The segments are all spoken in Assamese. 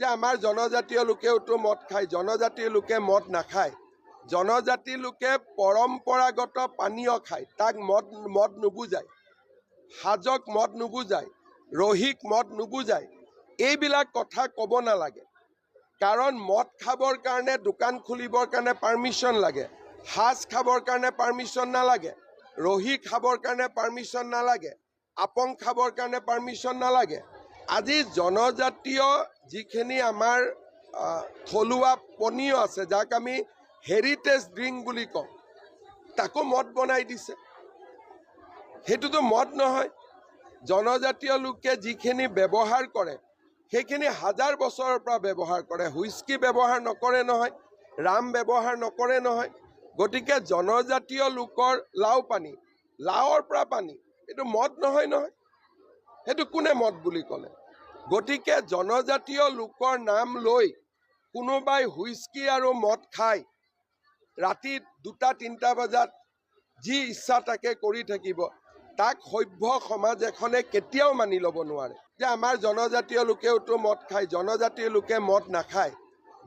যে আমাৰ জনজাতীয় লোকেওতো মদ খায় জনজাতিৰ লোকে মদ নাখায় জনজাতি লোকে পৰম্পৰাগত পানীয় খায় তাক মদ মদ নুবুজায় সাজক মদ নুবুজায় ৰহিক মদ নুবুজায় এইবিলাক কথা ক'ব নালাগে। কাৰণ মদ খাবৰ কাৰণে দোকান খুলিবৰ কাৰণে পাৰ্মিশ্যন লাগে সাজ খাবৰ কাৰণে পাৰ্মিশ্যন নালাগে ৰহি খাবৰ কাৰণে পাৰ্মিশ্যন নালাগে আপং খাবৰ কাৰণে পাৰ্মিশ্যন নালাগে। আজি জনজাতীয় যিখিনি আমাৰ থলুৱা পনীয় আছে যাক আমি হেৰিটেজ ড্ৰিংক বুলি কওঁ তাকো মদ বনাই দিছে। সেইটোতো মদ নহয়। জনজাতীয় লোকে যিখিনি ব্যৱহাৰ কৰে সেইখিনি হাজাৰ বছৰৰ পৰা ব্যৱহাৰ কৰে। হুইস্কি ব্যৱহাৰ নকৰে নহয় ৰাম ব্যৱহাৰ নকৰে নহয়। গতিকে জনজাতীয় লোকৰ লাও পানী লাওৰ পৰা পানী এইটো মদ নহয় নহয়। সেইটো কোনে মদ বুলি ক'লে? গতিকে জনজাতীয় লোকৰ নাম লৈ কোনোবাই হুইস্কি আৰু মদ খায় ৰাতি দুটা তিনিটা বজাত যি ইচ্ছা তাকে কৰি থাকিব। তাক সভ্য সমাজ এখনে কেতিয়াও মানি ল'ব নোৱাৰে। যে আমাৰ জনজাতীয় লোকেওতো মদ খায় জনজাতিৰ লোকে মদ নাখায়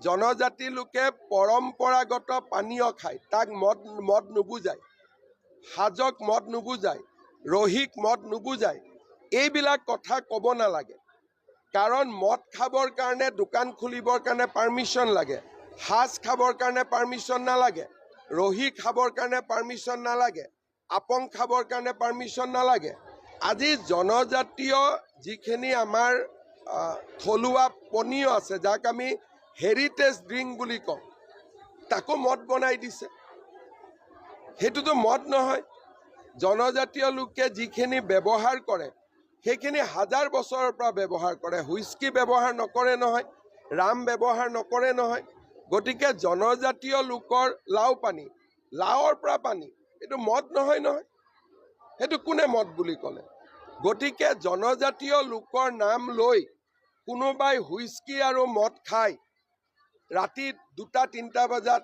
জনজাতি লোকে পৰম্পৰাগত পানীয় খায়। তাক মদ মদ নুবুজায় সাজক মদ নুবুজায় ৰহিক মদ নুবুজায় এইবিলাক কথা ক'ব নালাগে। কাৰণ মদ খাবৰ কাৰণে দোকান খুলিবৰ কাৰণে পাৰ্মিশ্যন লাগে। সাজ খাবৰ কাৰণে পাৰ্মিশ্যন নালাগে। ৰহি খাবৰ কাৰণে পাৰ্মিশ্যন নালাগে। আপং খাবৰ কাৰণে পাৰ্মিশ্যন নালাগে। আজি জনজাতীয় যিখিনি আমাৰ থলুৱা পনীয় আছে যাক আমি হেৰিটেজ ড্ৰিংক বুলি কওঁ তাকো মদ বনাই দিছে। সেইটোতো মদ নহয়। জনজাতীয় লোকে যিখিনি ব্যৱহাৰ কৰে সেইখিনি হাজাৰ বছৰৰ পৰা ব্যৱহাৰ কৰে। হুইস্কি ব্যৱহাৰ নকৰে নহয় ৰাম ব্যৱহাৰ নকৰে নহয়। গতিকে জনজাতীয় লোকৰ লাও পানী লাওৰ পৰা পানী এইটো মদ নহয় নহয় সেইটো কোনে মদ বুলি ক'লে? গতিকে জনজাতীয় লোকৰ নাম লৈ কোনোবাই হুইস্কি আৰু মদ খায় ৰাতি দুটা তিনিটা বজাত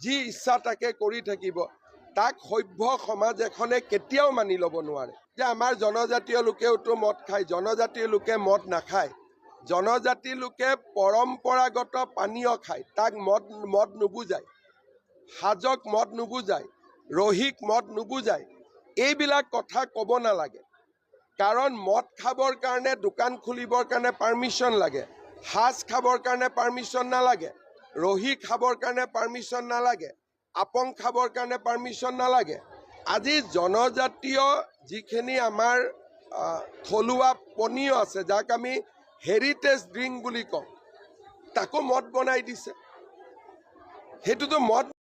যি ইচ্ছা তাকে কৰি থাকিব। তাক সভ্য সমাজ এখনে কেতিয়াও মানি ল'ব নোৱাৰে। যে আমাৰ জনজাতীয় লোকেওতো মদ খায় জনজাতিৰ লোকে মদ নাখায় জনজাতি লোকে পৰম্পৰাগত পানীয় খায় তাক মদ মদ নুবুজায় সাজক মদ নুবুজায় ৰহিক মদ নুবুজায় এইবিলাক কথা ক'ব নালাগে। কাৰণ মদ খাবৰ কাৰণে দোকান খুলিবৰ কাৰণে পাৰ্মিশ্যন লাগে সাজ খাবৰ কাৰণে পাৰ্মিশ্যন নালাগে ৰহি খাবৰ কাৰণে পাৰ্মিশ্যন নালাগে। আপং খাবৰ কাৰণে পাৰ্মিশ্যন নালাগে। আজি জনজাতীয় যিখিনি আমাৰ থলুৱা পনীয় আছে যাক আমি হেৰিটেজ ড্ৰিংক বুলি কওঁ তাকো মদ বনাই দিছে। সেইটোতো মদ